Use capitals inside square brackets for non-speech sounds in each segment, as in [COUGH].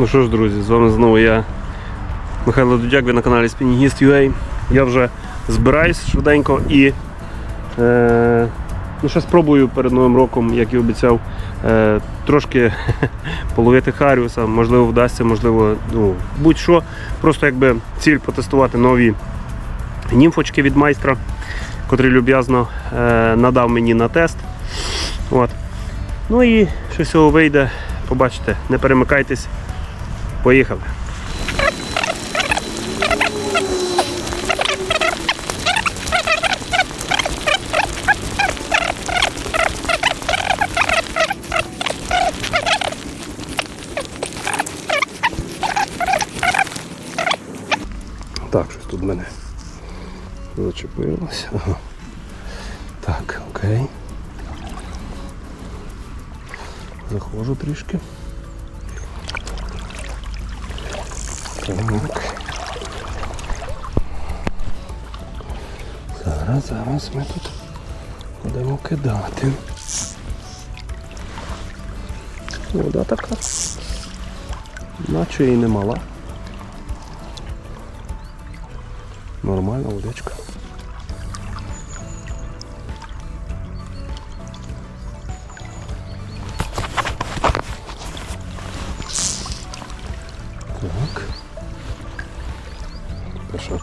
Ну що ж, друзі, з вами знову я, Михайло Дудяк, ви на каналі Spinningist.ua. Я вже збираюсь швиденько і е, ну, ще спробую перед Новим роком, як і обіцяв, е, трошки [LAUGHS] половити Харіуса. Можливо, вдасться, можливо, ну, будь-що. Просто якби ціль потестувати нові німфочки від майстра, котрий люб'язно е, надав мені на тест. От. Ну і що з цього вийде, побачите, не перемикайтесь. Поїхали. Так, щось тут мене зачепилося. Ага. Так, окей. Заходжу трішки. Так. Зараз, зараз ми тут будемо кидати. Вода така. Наче і не мала. Нормальна водичка.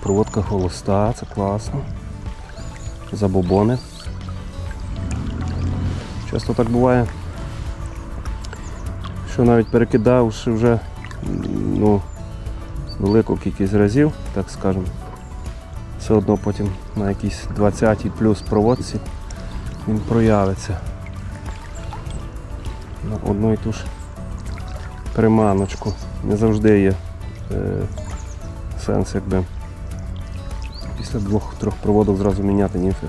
Проводка холоста, це класно. Забобони. Часто так буває, що навіть перекидавши вже ну, велику кількість разів, так скажемо, все одно потім на якійсь 20 плюс проводці він проявиться на одну і ту ж приманочку. Не завжди є е, сенс якби після двох-трьох проводок зразу міняти німфи.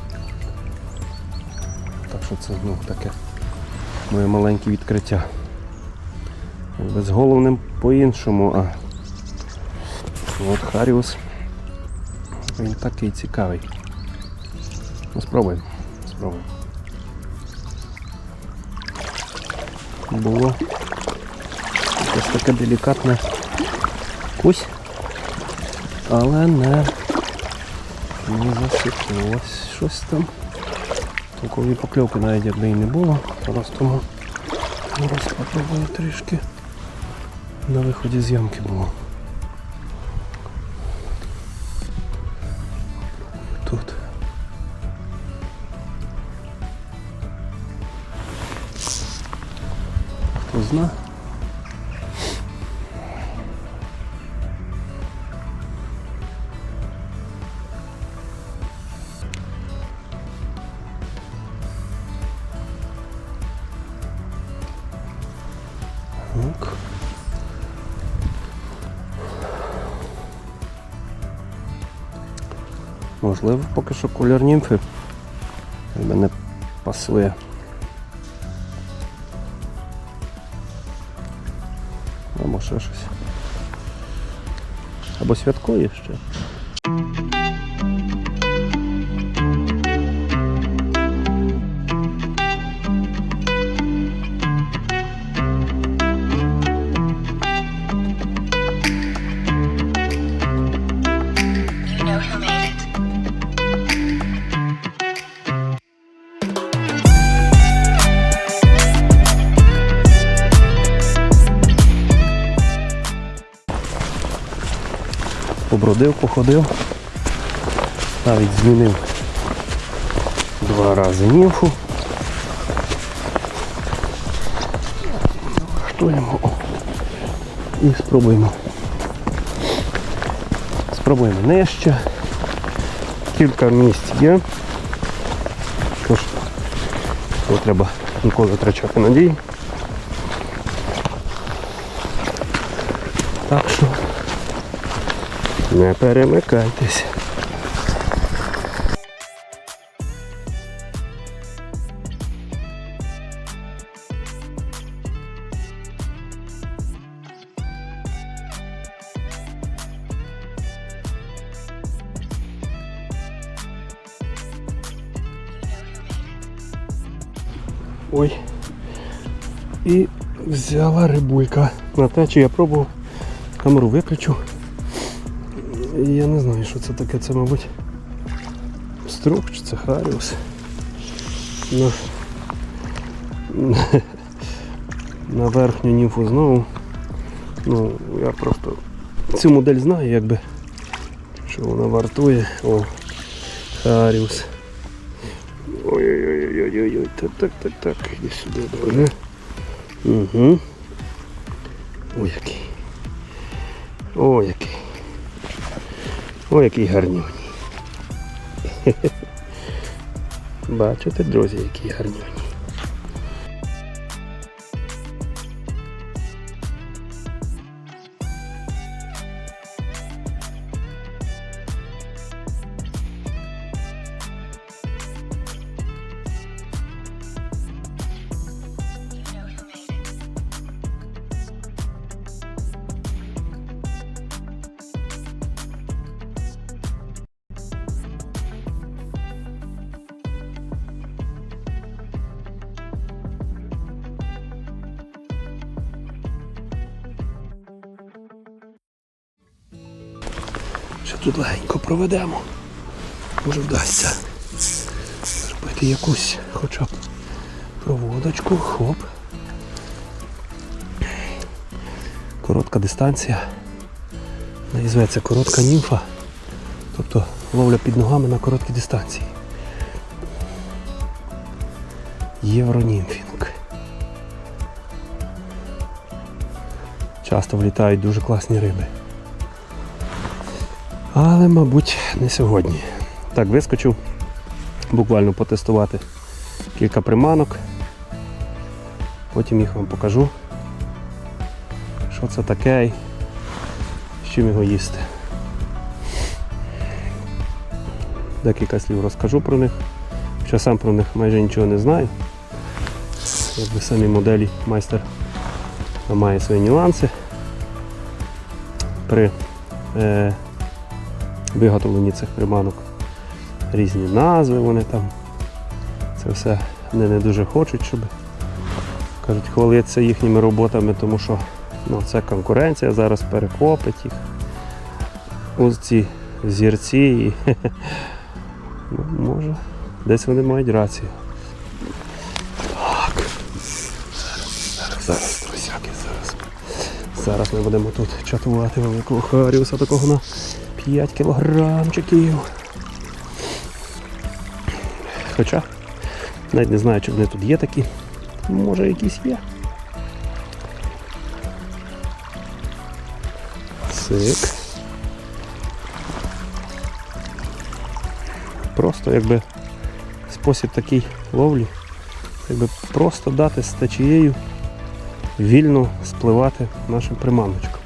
Так що це ну, таке моє маленьке відкриття. Якби з головним по-іншому, а от Харіус він такий цікавий. Ну, спробуємо. Спробуємо. Було якесь таке делікатне кусь, але не, не засипалось щось там. Толкової покльовки навіть якби і не було. Зараз тому зараз трішки на виході з ямки було. Тут. Хто зна? Можливо, поки що колір німфи мене пасує. Або ще щось. Або святкує ще. Побродив, походив. Навіть змінив два рази німфу. Штуємо. І спробуємо. Спробуємо нижче. Кілька місць є. Тож, не треба ніколи втрачати надії. Так що не перемикайтесь. Ой. І взяла рибулька. На течі я пробував. Камеру виключу. Я не знаю, що це таке, це, мабуть, струк чи це Харіус. На, на верхню німфу знову. Ну, я просто цю модель знаю, якби, що вона вартує. О, Харіус. Ой-ой-ой-ой-ой, так, так, так, так, іди сюди, добре. Угу. Ой, який. Ой, який. Ой, який гарнюній. Бачите, друзі, який гарнюній. Ще тут легенько проведемо. Може вдасться зробити якусь хоча б проводочку, хоп. Коротка дистанція. Називається коротка німфа. Тобто ловля під ногами на короткій дистанції. Євронімфінг. Часто влітають дуже класні риби. Але, мабуть, не сьогодні. Так, вискочив буквально потестувати кілька приманок. Потім їх вам покажу, що це таке і з чим його їсти. Декілька слів розкажу про них. Хоча сам про них майже нічого не знаю. Якби самі моделі майстер має свої нюанси. При е, виготовлені цих приманок різні назви вони там. Це все вони не дуже хочуть, щоб кажуть, хвалитися їхніми роботами, тому що ну, це конкуренція зараз перехопить їх. Ось ці зірці і [LAUGHS] ну, може десь вони мають рацію. Так. Зараз, зараз, друзяки, зараз. Зараз ми будемо тут чатувати великого Харіуса такого на 5 кілограмчиків. Хоча навіть не знаю, чи вони тут є такі. Може якісь є. Цик. Просто якби спосіб такий ловлі, якби просто дати з течією вільно спливати нашим приманочкам.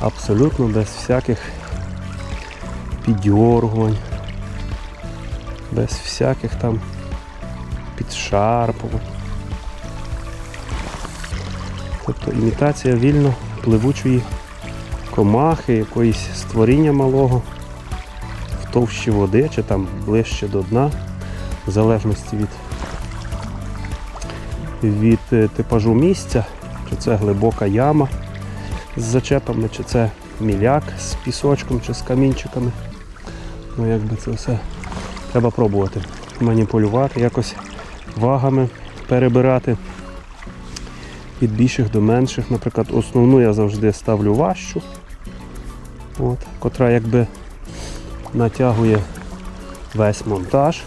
Абсолютно без всяких піддьоргувань, без всяких там підшарпувань. Тобто імітація вільно пливучої комахи, якоїсь створіння малого в товщі води чи там ближче до дна, в залежності від, від е, типажу місця, чи це глибока яма з зачепами, чи це міляк з пісочком чи з камінчиками. Ну якби це все треба пробувати. Маніпулювати, якось вагами перебирати від більших до менших. Наприклад, основну я завжди ставлю важчу, от, котра якби натягує весь монтаж.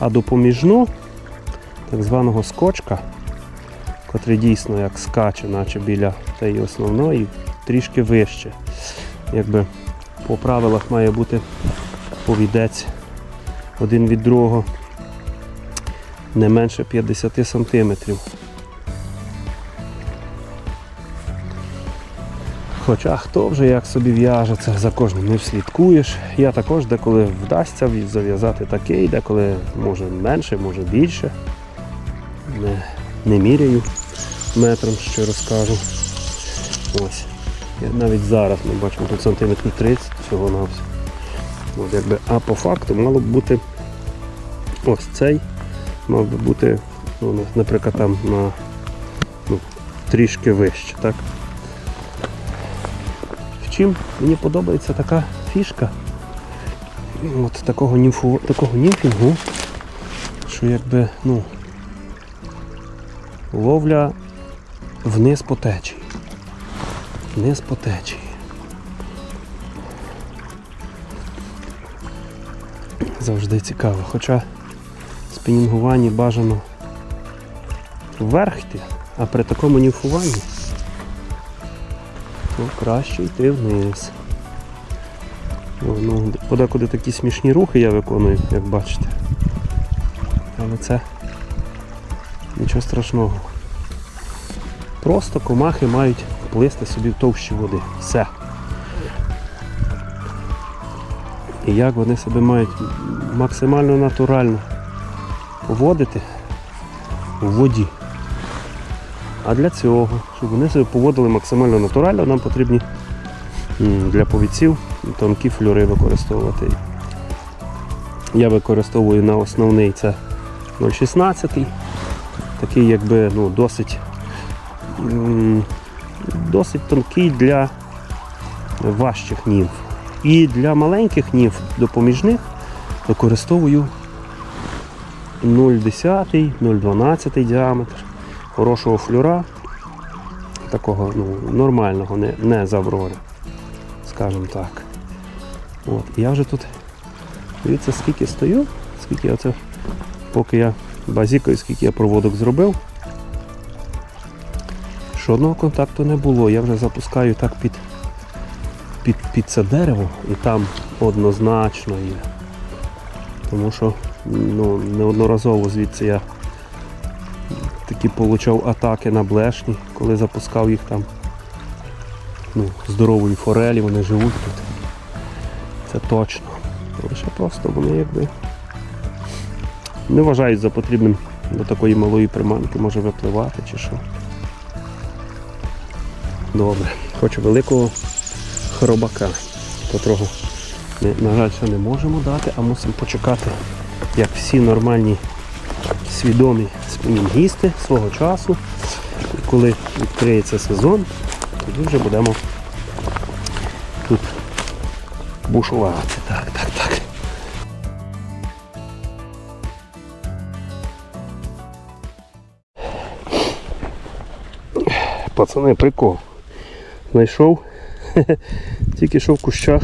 А допоміжну так званого скочка, котрий дійсно як скаче, наче біля тієї основної, трішки вище. Якби по правилах має бути повідець один від другого не менше 50 сантиметрів. Хоча хто вже як собі в'яже, це за кожним не вслідкуєш. Я також деколи вдасться зав'язати такий, деколи може менше, може більше. Не, не міряю метром, щиро скажу. Ось. Я навіть зараз ми бачимо тут сантиметрів 30 всього на. От якби, а по факту мало б бути ось цей, мав би бути, ну, наприклад, там на ну, трішки вище. так? чим мені подобається така фішка от такого, німфу, такого німфінгу, що якби, ну, ловля вниз по течії. Вниз по течії. Завжди цікаво. Хоча спінінгуванні бажано вверх йти, а при такому німфуванні то краще йти вниз. Ну, подекуди такі смішні рухи я виконую, як бачите. Але це нічого страшного. Просто комахи мають плисти собі в товщі води. Все. І як вони себе мають максимально натурально поводити у воді. А для цього, щоб вони себе поводили максимально натурально, нам потрібні для повідців тонкі флюри використовувати. Я використовую на основний це 0,16, такий якби ну, досить, досить тонкий для важчих німф. І для маленьких німф допоміжних використовую 0,10, 0,12 діаметр хорошого флюра, такого ну, нормального, не, не заврори, скажімо так. От. Я вже тут, дивіться, скільки стою, скільки я це, поки я базікаю, скільки я проводок зробив. Жодного контакту не було. Я вже запускаю так під, під, під це дерево і там однозначно є. Тому що ну, неодноразово звідси я такі получав атаки на блешні, коли запускав їх там ну, здорової форелі, вони живуть тут. Це точно. Лише просто вони якби не вважають за потрібним до такої малої приманки може випливати чи що. Добре. Хочу великого хробака, ми, на жаль, ще не можемо дати, а мусимо почекати, як всі нормальні свідомі спінінгісти свого часу. І коли відкриється сезон, тоді вже будемо тут бушувати. Так, так, так. Пацани, прикол. Знайшов [LAUGHS] тільки що в кущах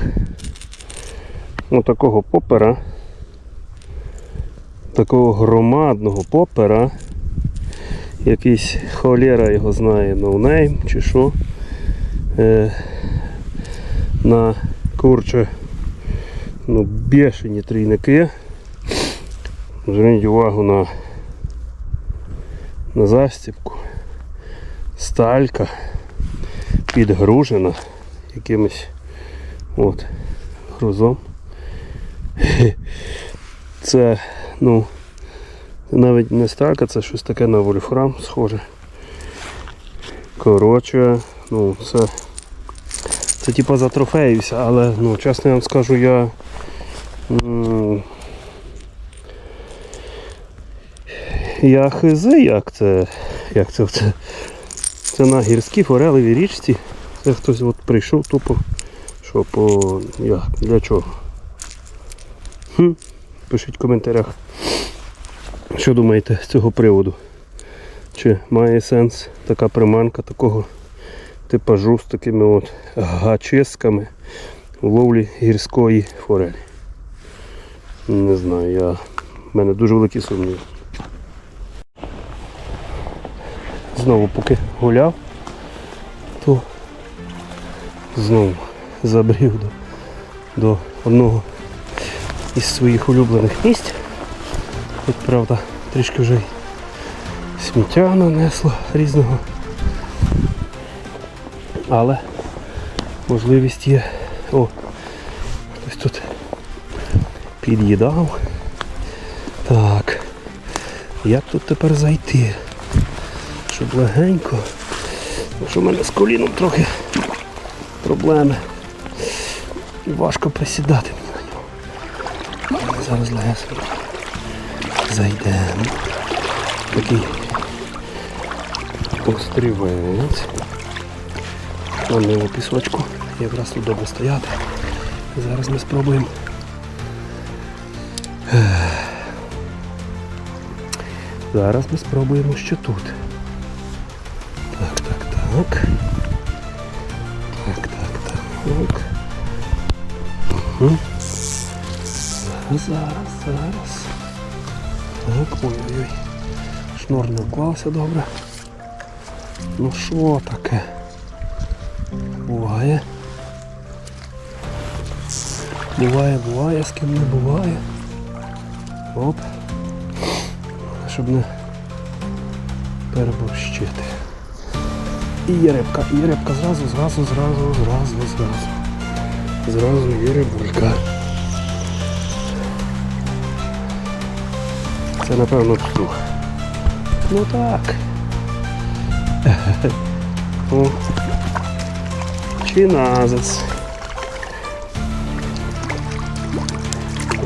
отакого попера такого громадного попера. Якийсь холєра його знає, ноунейм чи що. Е, на курче ну, бешені трійники. Зверніть увагу на, на застібку. Сталька підгружена якимось от, грузом. [LAUGHS] Це ну, навіть не сталька, це щось таке на вольфрам схоже. Коротше, ну це, це типа затрофеївся, але ну, чесно я вам скажу, я я хизи, як це, як це, це, це на гірській форелевій річці. Це хтось от прийшов тупо, що по як, для чого. Хм. Пишіть в коментарях, що думаєте з цього приводу. Чи має сенс така приманка такого типажу з такими от гачисками у ловлі гірської форелі. Не знаю, я... в мене дуже великі сумніви. Знову поки гуляв, знову забрів до, до одного із своїх улюблених місць. Тут, правда, трішки вже сміття нанесло різного. Але можливість є. О, хтось тут під'їдав. Так. Як тут тепер зайти? Щоб легенько. Що в мене з коліном трохи проблеми. І важко присідати мені на нього. Ми зараз легесенько зайдемо. Такий острівець. На мило пісочку. якраз тут добре стояти. Зараз ми спробуємо. Зараз ми спробуємо, що тут. Так, так. Так, так. Угу. Зараз, зараз, ой-ой-ой. Шнур не вклався добре. Ну що таке? Буває. Буває, буває, з ким не буває. Оп. Щоб не переборщити. І є рибка, і є рибка зразу, зразу, зразу, зразу, зразу. Зразу є рибулька. Це напевно птух. Ну так. [LAUGHS] О. Чиназис.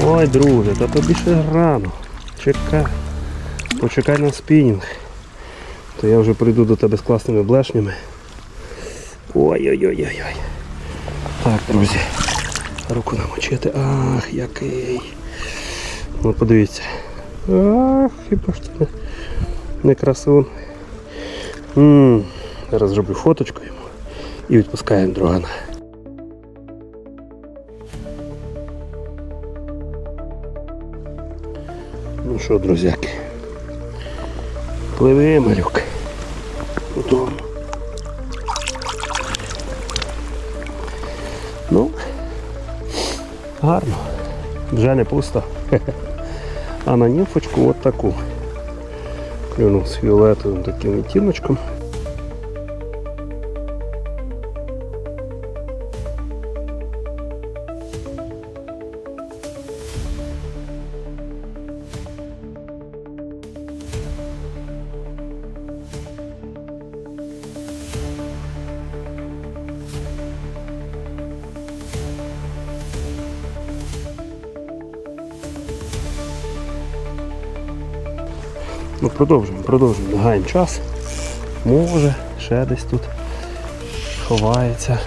Ой, друже, та тобі ще рано. Чекай. Почекай на спінінг. То я вже прийду до тебе з класними блешнями. Ой-ой-ой-ой-ой. Так, друзі. Руку намочити. Ах, який. Ну подивіться. Ах, хіба ж це не, м Зараз зроблю фоточку йому і відпускаємо дрогана. Ну що, друзяки, пливи, малюк. Додому. Ну, гарно. Вже не пусто. [LAUGHS] А на німфочку от таку. Клюнув з фіолетовим таким відтіночком. Ну, продовжуємо, продовжуємо. Не гаємо час. Може, ще десь тут ховається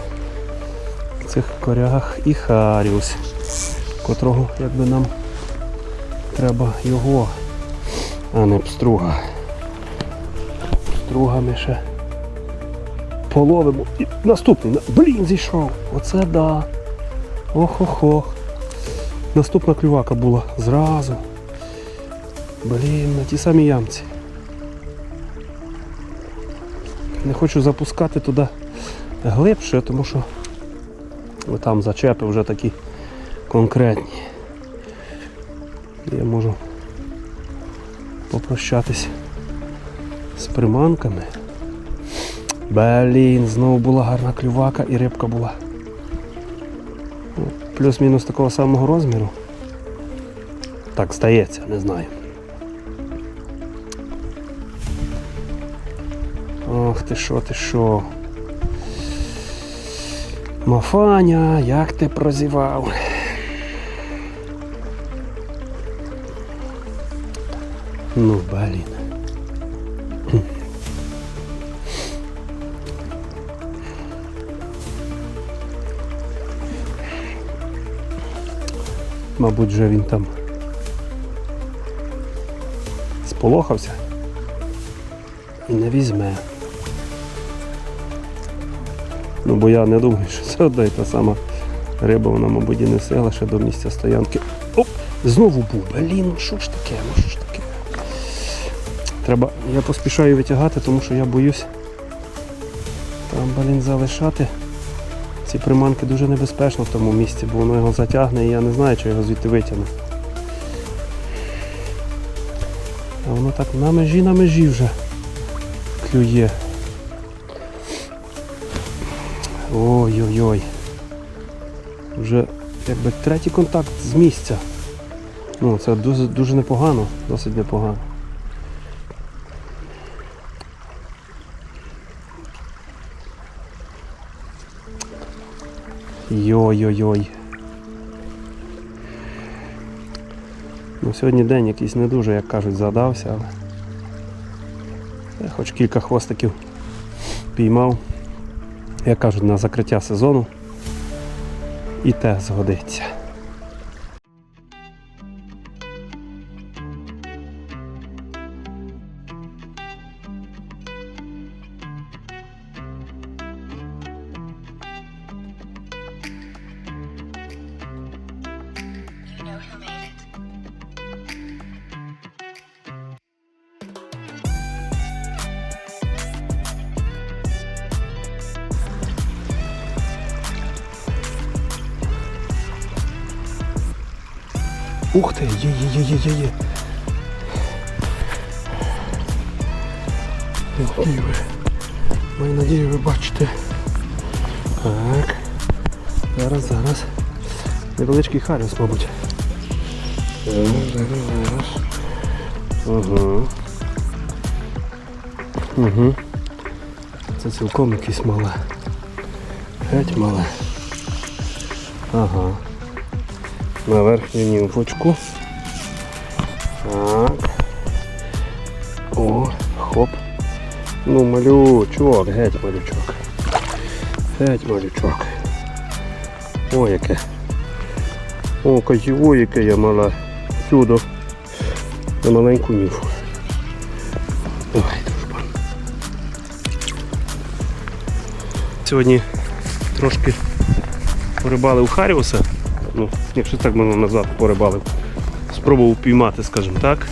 в цих корягах і Харіус, котрого якби нам треба його, а не пструга. Пструга ми ще половимо. І наступний. Блін, зійшов. Оце да. Ох-ох-ох. Наступна клювака була зразу. Блін, на тій самій ямці. Не хочу запускати туди глибше, тому що там зачепи вже такі конкретні. Я можу попрощатись з приманками. Блін, знову була гарна клювака і рибка була. Ну, Плюс-мінус такого самого розміру. Так, здається, не знаю. Ох ти що, ти що. Мафаня, як ти прозівав. Ну, блін. Мабуть, вже він там сполохався і не візьме. Ну бо я не думаю, що це одна і та сама риба, вона, мабуть, і несе лише до місця стоянки. Оп! Знову був. Блін, ну що ж таке, ну що ж таке. Треба, я поспішаю витягати, тому що я боюсь там, блін, залишати. Ці приманки дуже небезпечно в тому місці, бо воно його затягне і я не знаю, чи його звідти витягну. А воно так на межі на межі вже клює. Ой-ой-ой. Вже якби третій контакт з місця. Ну, це дуже, дуже непогано, досить непогано. Йой-йой-йой. Ну, сьогодні день якийсь не дуже, як кажуть, задався, але я хоч кілька хвостиків піймав, як кажуть, на закриття сезону і те згодиться. Надію ви. Маю надію, ви бачите. Так. Зараз, зараз. Невеличкий харіус, мабуть. Зараз, зараз. Ага. Угу. Це цілком якесь мале. Геть мале. Ага. На верхню німфочку. Ну, малючок, геть малючок. Геть малючок. О, яке. О, кажі, яке я мала. Чудо. На маленьку німфу. Ой, дружба. Сьогодні трошки порибали у Харіуса. Ну, якщо так можна назвати, порибалив. Спробував піймати, скажімо так.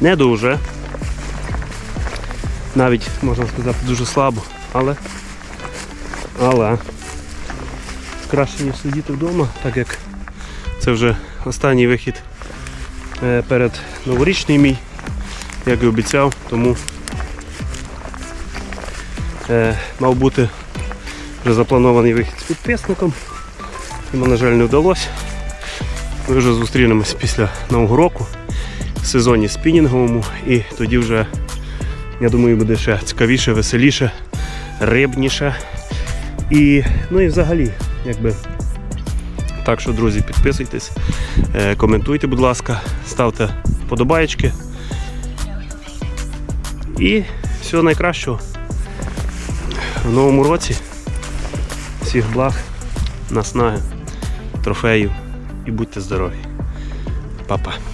Не дуже. Навіть, можна сказати, дуже слабо, але. Але краще ніж сидіти вдома, так як це вже останній вихід е, перед новорічний мій, як і обіцяв, тому е, мав бути вже запланований вихід з підписником. Йому, на жаль, не вдалося. Ми вже зустрінемось після Нового року сезоні спінінговому і тоді вже, я думаю, буде ще цікавіше, веселіше, рибніше. І, ну і взагалі, якби. Так що, друзі, підписуйтесь, е, коментуйте, будь ласка, ставте вподобаєчки. І всього найкращого в новому році. Всіх благ, наснаги, трофеїв і будьте здорові. Па-па.